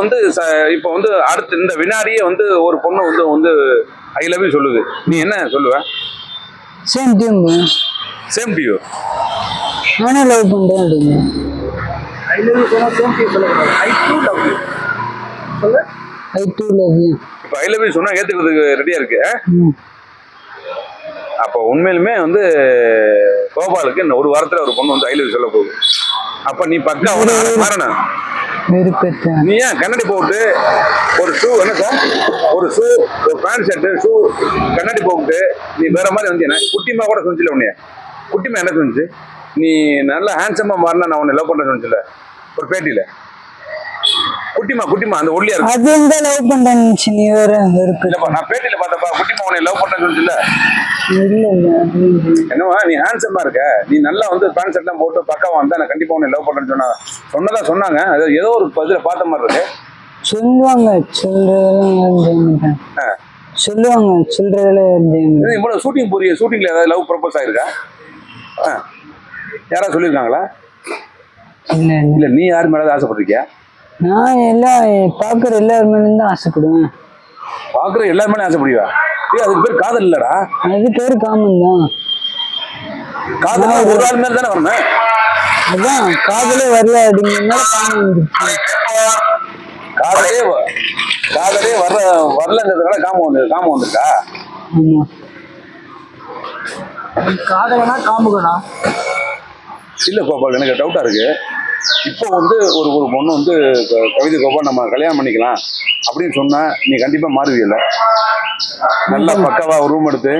வந்து ச- இப்போ வந்து அடுத்து இந்த வினாடியே வந்து ஒரு பொண்ணு வந்து வந்து ஐ லவ் யூ சொல்லுது. நீ என்ன சொல்லுவ? Same team same to you நானே லவ் பண்றேன் அப்படின்னு ஐ லவ் யூ சொன்னா சேம் டீ சொல்லக்கூடாது ஐ டூ லவ் யூ சொல்லு. ஐ டூ லவ் யூ இப்போ ஐ லவ் யூ சொன்னா ஏத்துக்கிறதுக்கு ரெடியா இருக்கு அப்போ உண்மையிலுமே வந்து கோபாலுக்கு ஒரு வாரத்துல ஒரு பொண்ணு வந்து ஐ லவ் யூ சொல்ல போகுது. அப்ப நீ பக்கா மாறணும் நீ ஏன் கண்ணாடி போட்டு ஒரு ஷூ என்ன சார் ஒரு ஷூ ஒரு பேண்ட் ஷர்ட்டு ஷூ கண்ணாடி போட்டு நீ வேற மாதிரி வந்தீங்கன்னா குட்டிமா கூட சொன்னிச்சுல உன்னைய. குட்டிமா என்ன சொன்னிச்சு நீ நல்லா ஹேண்ட்ஸமா மாறினா நான் உன்னை லவ் பண்ண சொன்னிச்சுல ஒரு பேட்டியில. குட்டிமா குட்டிமா அந்த ஒல்லியா இருக்கு. அது எந்த லவ் பண்றேன்னு நினைச்சு நீ வேற வெறுப்பு இல்லப்பா நான் பேட்டியில பார்த்தப்பா குட்டிமா உன்னை லவ் அது இல்ல. என்னவா நீ ஹேண்ட்ஸமா இருக்க. நீ நல்லா வந்து பேண்ட் ஷர்ட்லாம் போட்டு பக்காவா வந்தா நான் கண்டிப்பா உன்னை லவ் பண்றேன்னு சொன்னா சொன்னதா சொன்னாங்க. அது ஏதோ ஒரு பதில பார்த்த மாதிரி இருக்கு. சொல்லுவாங்க. சொல்லுவாங்க மாட்டாங்க இது இவ்வளவு ஷூட்டிங் போறிய ஷூட்டிங்ல ஏதாவது லவ் ப்ரப்போஸ் ஆயிருக்கா. யாராவது சொல்லியிருக்காங்களா? இல்ல இல்ல. நீ யார் மேலாவது ஆசைப்பட்டிருக்கியா? நான் எல்லாம் பாக்குற எல்லார் மேலும் தான் ஆசைப்படுவேன். பாக்குற எல்லாருமே ஆசைப்படுவா ஏய் அதுக்கு பேர் காதல் இல்லடா. அது பேர் காமன் தான். காதல். ஒரு ஆள் மேல தானே வரணும்? அதான் காதலே வரல அப்படிங்கிறதுனால காமன் வந்துருச்சு. காதலே வ- காதலே வர வரலங்கிறதுனால காமம் வந்து காமம் வந்திருக்கா? ஆமா. காதலனா காமுகனா? இல்ல கோபால் எனக்கு டவுட்டா இருக்கு. இப்போ வந்து ஒரு ஒரு பொண்ணு வந்து கவிதை கோபால் நம்ம கல்யாணம் பண்ணிக்கலாம் அப்படின்னு சொன்னா நீ கண்டிப்பா மாறுவியல்ல. நல்லா பக்காவா ஒரு ரூம் எடுத்து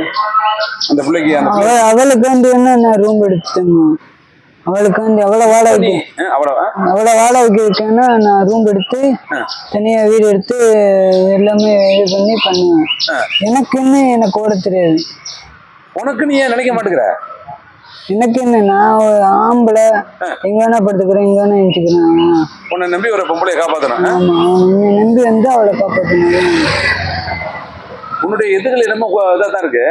அந்த பிள்ளைக்கு அந்த அவ அவளுக்கு வந்து என்ன நான் ரூம் எடுத்துங்க அவளுக்கு வந்து அவளை வாடகைக்கு? அவளை வாடகைக்கு இருக்கேன்னா நான் ரூம் எடுத்து தனியா வீடு எடுத்து எல்லாமே இது பண்ணி பண்ணுவேன். எனக்குன்னு எனக்கு ஓட தெரியாது. உனக்கு நீ ஏன் நினைக்க மாட்டேங்கிற எனக்கு என்ன நான் ஒரு ஆம்பளை எங்க வேணா படுத்துக்கிறேன் எங்க வேணா எழுச்சிக்கிறேன் உன்னை நம்பி ஒரு பொம்பளையை காப்பாத்தணும்? ஆமா அவன் நம்பி வந்து அவளை காப்பாற்றணும் உன்னுடைய எதுகள் என்னமோ இதாக தான் இருக்கு.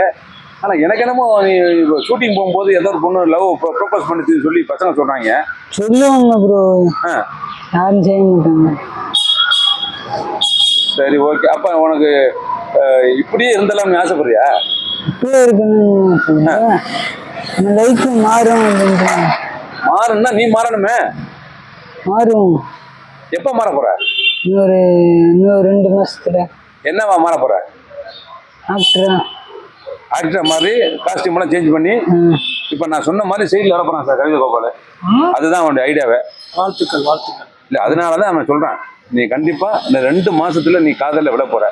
ஆனா எனக்கு என்னமோ நீ ஷூட்டிங் போகும்போது ஏதோ ஒரு பொண்ணு லவ் ப்ரோபோஸ் பண்ணிச்சுன்னு சொல்லி பசங்க சொல்றாங்க சொல்லுவாங்க ப்ரோ யாரும் செய்ய மாட்டாங்க. சரி ஓகே அப்ப உனக்கு இப்படியே இருந்தாலும் நீ ஆசைப்படுறியா? இப்படியே இருக்கணும்னு நம்ம லைஃப் மாறும் மாறணும்னா நீ மாறணுமே. மாறும். எப்ப மாற போற? இன்னொரு இன்னொரு ரெண்டு மாசத்துல. என்னவா மாற போற? ஆக்டரா ஆக்டர் மாதிரி காஸ்டியூம் எல்லாம் சேஞ்ச் பண்ணி இப்ப நான் சொன்ன மாதிரி சைடில் வர போறான் சார் கவிதை கோபால் அதுதான் அவனுடைய ஐடியாவே வாழ்த்துக்கள் வாழ்த்துக்கள். இல்ல அதனால தான் அவன் சொல்றான். நீ கண்டிப்பா இந்த ரெண்டு மாசத்துல நீ காதல்ல விட போற.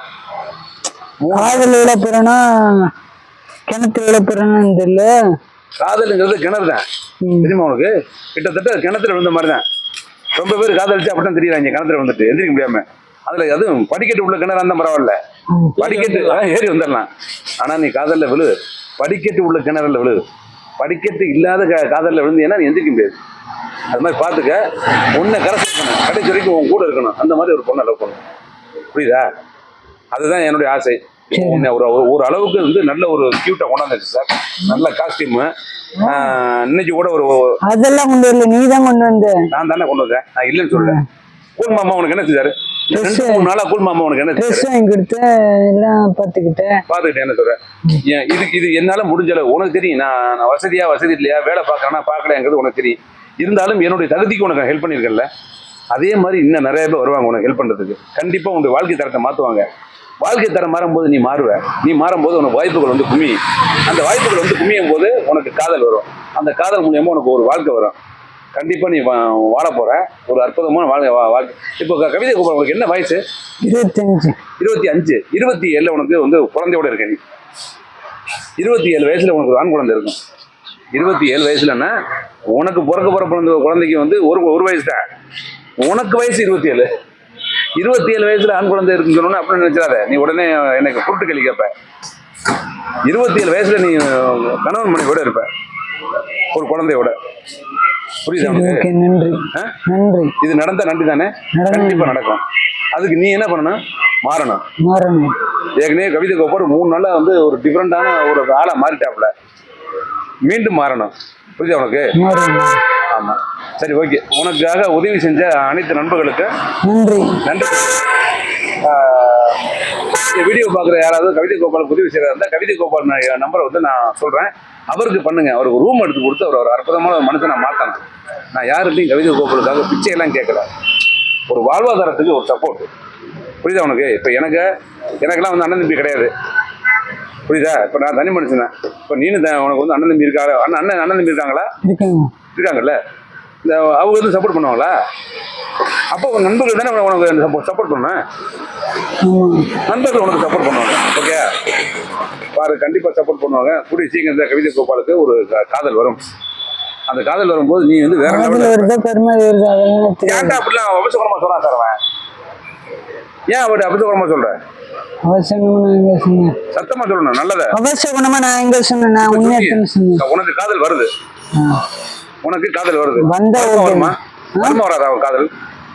காதல் விட போறேன்னா கிணத்துல விட போறேன்னு தெரியல. காதலுங்கிறது கிணறு தான். தெரியுமா உனக்கு? கிட்டத்தட்ட கிணத்துல விழுந்த மாதிரி தான் ரொம்ப பேர் காதலிச்சு அப்படிதான் தெரியறாங்க கிணத்துல வந்துட்டு எந்திரிக்க முடியாம. அதுல அதுவும் படிக்கட்டு உள்ள கிணறா இருந்தா பரவாயில்ல. படிக்கட்டு ஏறி வந்துடலாம். ஆனா நீ காதல்ல விழு. படிக்கட்டு உள்ள கிணறுல விழு. படிக்கட்டு இல்லாத காதல்ல விழுந்தீங்கன்னா நீ எந்திரிக்க முடியாது. அது மாதிரி பார்த்துக்க உன்னை கரை சேர்க்கணும் கடைசி வரைக்கும் உன் கூட இருக்கணும். அந்த மாதிரி ஒரு பொண்ணை லவ் பண்ணணும் புரியுதா? அதுதான் என்னுடைய ஆசை. ஒரு ஒரு அளவுக்கு வந்து நல்ல ஒரு கியூட்டை கொண்டாந்துச்சு சார். நல்ல காஸ்டியூமு இன்னைக்கு கூட ஒரு அதெல்லாம் கொண்டு வரல. நீ தான் கொண்டு வந்த. நான் தானே கொண்டு வந்தேன். நான் இல்லைன்னு சொல்லல. கூல் மாமா உனக்கு என்ன செஞ்சாரு? மூணு நாளா கூல் மாமா உனக்கு என்ன ட்ரெஸ் வாங்கி கொடுத்த எல்லாம் பார்த்துக்கிட்டேன். பார்த்துக்கிட்டேன் என்ன சொல்றேன் ஏன் இது இது என்னால முடிஞ்ச அளவு உனக்கு தெரியும். நான் வசதியா வசதி இல்லையா? வேலை பார்க்கறேன்னா பார்க்கலையாங்கிறது உனக்கு தெரியும். இருந்தாலும் என்னுடைய தகுதிக்கு உனக்கு ஹெல்ப் பண்ணியிருக்கேன்ல. அதே மாதிரி இன்னும் நிறைய பேர் வருவாங்க உனக்கு ஹெல்ப் பண்றதுக்கு. கண்டிப்பா உன்னுடைய வாழ்க்கை தரத்தை மாத்துவாங்க. வாழ்க்கை தரம் மாறும்போது நீ மாறுவ. நீ மாறும்போது உனக்கு வாய்ப்புகள் வந்து குமி. அந்த வாய்ப்புகள் வந்து குமியும் போது உனக்கு காதல் வரும். அந்த காதல் மூலியமா உனக்கு ஒரு வாழ்க்கை வரும். கண்டிப்பா நீ வா- வாழ போற. ஒரு அற்புதமான வாழ்க்கை வாழ்க்கை. இப்போ கவிதை கூப்பிட உனக்கு என்ன வயசு இருபத்தஞ்சு. இருபத்தி அஞ்சு. இருபத்தி ஏழுல உனக்கு வந்து குழந்தையோட இருக்க நீ. இருபத்தி ஏழு வயசுல உனக்கு ஒரு ஆண் குழந்தை இருக்கும். இருபத்தி ஏழு வயசுலன்னா உனக்கு பிறக்க போற பிறந்த குழந்தைக்கு வந்து ஒரு ஒரு வயசு தான். உனக்கு வயசு இருபத்தி ஏழு. இருபத்தி ஏழு வயசுல ஆண் குழந்தை இருக்குன்னு சொன்னோன்னு அப்படின்னு நினைச்சிடாத. நீ உடனே எனக்கு குருட்டு கேள்வி கேட்ப இருபத்தி ஏழு வயசுல நீ கணவன் மனைவியோட இருப்ப. ஒரு குழந்தையோட. புரியுதா நன்றி. இது நடந்தா நன்றி தானே கண்டிப்பா நடக்கும். அதுக்கு நீ என்ன பண்ணணும்? மாறணும். மாறணும். ஏற்கனவே கவிதை கோப்பர் மூணு நாளா வந்து ஒரு டிஃப்ரெண்டான ஒரு ஆளா மாறிட்டாப்புல. மீண்டும் மாறணும். புரியுதா உனக்கு? மாறும் ஆமா. சரி ஓகே. உனக்காக உதவி செஞ்ச அனைத்து நண்பர்களுக்கு நன்றி. நன்றி. வீடியோ பார்க்குற யாராவது கவிதை கோபாலுக்கு உதவி செய்யறதா இருந்தால் கவிதை கோபால் நம்பரை வந்து நான் சொல்கிறேன் அவருக்கு பண்ணுங்க. அவருக்கு ரூம் எடுத்து கொடுத்து அவர் ஒரு அற்புதமான ஒரு மனுஷனை மாற்றணும் நான் யாருக்கிட்டையும் கவிதை கோபாலுக்காக பிச்சையெல்லாம் கேட்கல. ஒரு வாழ்வாதாரத்துக்கு ஒரு சப்போர்ட் புரியுதா உனக்கு? இப்போ எனக்கு எனக்கெல்லாம் வந்து அண்ணன் தம்பி கிடையாது. புரியுதா? இப்போ நான் தனி மனுஷன் இப்போ நீனு உனக்கு வந்து அண்ணன் தம்பி இருக்காங்க. அண்ணன் அண்ணன் அண்ணன் தம்பி இருக்காங்களா? இருக்காங்க. இருக்காங்கல்ல? இந்த அவங்க வந்து சப்போர்ட் பண்ணுவாங்களா? அப்போ உன் நண்பர்கள் தானே உனக்கு சப்போர்ட் சப்போர்ட் பண்ணேன் நண்பர்கள் உனக்கு சப்போர்ட் பண்ணுவாங்க. ஓகே பாரு கண்டிப்பா சப்போர்ட் பண்ணுவாங்க. கூடிய சீக்கிரம் கவிதை கோபாலுக்கு ஒரு காதல் வரும். அந்த காதல் வரும்போது நீ வந்து வேற அப்படிலாம் அபசகுணமா சொன்னா சார் அவன் ஏன் அப்படி அபசகுணமா சொல்ற? அவசரமா நான் எங்க சொன்னேன். சத்தமா சொல்லணும் நல்லத. அவசரமா நான் எங்க சொன்னேன் நான் சொன்னேன். உனக்கு காதல் வருது. உனக்கு காதல் வருது. வந்தா. வருமா வராதா காதல்?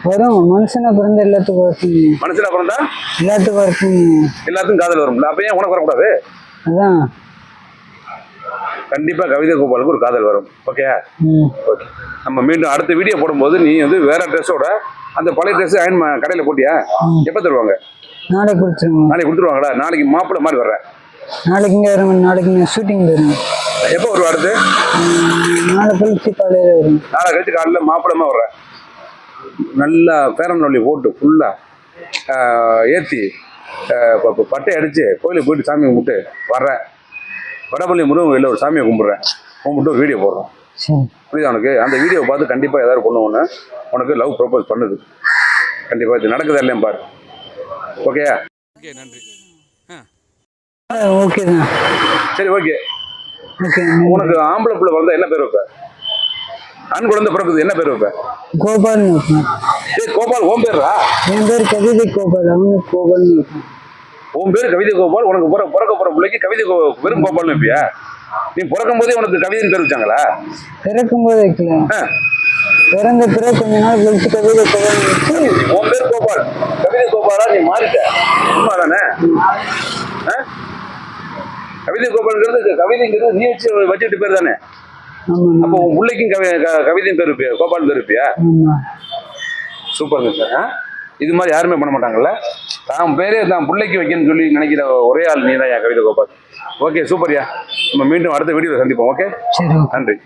வரும். மனுஷனா பிறந்த எல்லாத்துக்கும் மனசுல பிறந்தா? எல்லாத்துக்கும் எல்லாத்துக்கும் காதல் வரும்ல அப்ப ஏன் உனக்கு வரக்கூடாது? அதான். கண்டிப்பா கவிதை கோபாலுக்கு ஒரு காதல் வரும். ஓகே ஓகே நம்ம மீண்டும் அடுத்த வீடியோ போடும்போது நீ வந்து வேற ட்ரெஸ்ஸோட அந்த பழைய ட்ரெஸ் அயன் கடையில் போட்டியா? எப்போ தருவாங்க? நாளைக்கு கொடுத்துருங்க. நாளைக்கு கொடுத்துருவாங்களா? நாளைக்கு மாப்பிள்ளை மாதிரி வர்றேன் நாளைக்கு இங்கே வரும் நாளைக்கு ஷூட்டிங் போயிருங்க. எப்போ வருவா அடுத்து? நாளை கழிச்சு காலையில் வரும் நாளை கழிச்சு காலையில் மாப்பிள்ளமா வர்றேன் நல்லா பேரன் வள்ளி போட்டு ஃபுல்லாக ஏற்றி பட்டை அடித்து கோயிலுக்கு போயிட்டு சாமி கும்பிட்டு வர்றேன் வடபள்ளி முருகன் கோயிலில் ஒரு சாமியை கும்பிட்றேன். கும்பிட்டு வீடியோ போடுறோம். புரியுதா உனக்கு? அந்த வீடியோ பார்த்து கண்டிப்பாக ஏதாவது பொண்ணு ஒன்று உனக்கு லவ் ப்ரப்போஸ் பண்ணுது. கண்டிப்பாக இது நடக்குதா இல்லையா பாரு. ஓகேயா ஓகே நன்றி. ஓகே சரி ஓகே. உனக்கு ஆம்பளை பிள்ளை பிறந்தா என்ன பேர் வைப்ப? ஆண் குழந்தை பிறக்குது என்ன பேர் வைப்ப? வைப்பேன். ஏய் கோபால் ஓம் பேர்ரா? என் பேர் கவிதை கோபால் அவனுக்கு வைப்பேன். உன் பேர் கவிதை கோபால் உனக்கு பிற பிறக்க போற பிள்ளைக்கு கவிதை கோ வெறும் கோபால்னு வைப்பியா? நீ பிறக்கும் போதே உனக்கு கவிதைன்னு பேர் வச்சாங்களா? பிறக்கும் போது பிறந்த பிறகு கொஞ்ச நாள் கழிச்சு கவிதை வச்சு உன் பேர் கோபால். கவிதை கோபாலா? நீ மாறிட்ட. உண்மை தானே கவிதை கோபால்ங்கிறது கவிதைங்கிறது நீ வச்சு வச்சுட்டு பேர் தானே? அப்போ உன் பிள்ளைக்கும் கவி கவிதையும் பேர் இருப்பியா? கோபால் பேர் இருப்பியா? சூப்பருங்க சார்? இது மாதிரி யாருமே பண்ண மாட்டாங்கல்ல? தான் பேரே தான் பிள்ளைக்கு வைக்கணும்னு சொல்லி நினைக்கிற ஒரே ஆள் நீ தான் கவிதை கோபால். ஓகே சூப்பர்யா. நம்ம மீண்டும் அடுத்த வீடியோவில் சந்திப்போம் ஓகே. நன்றி.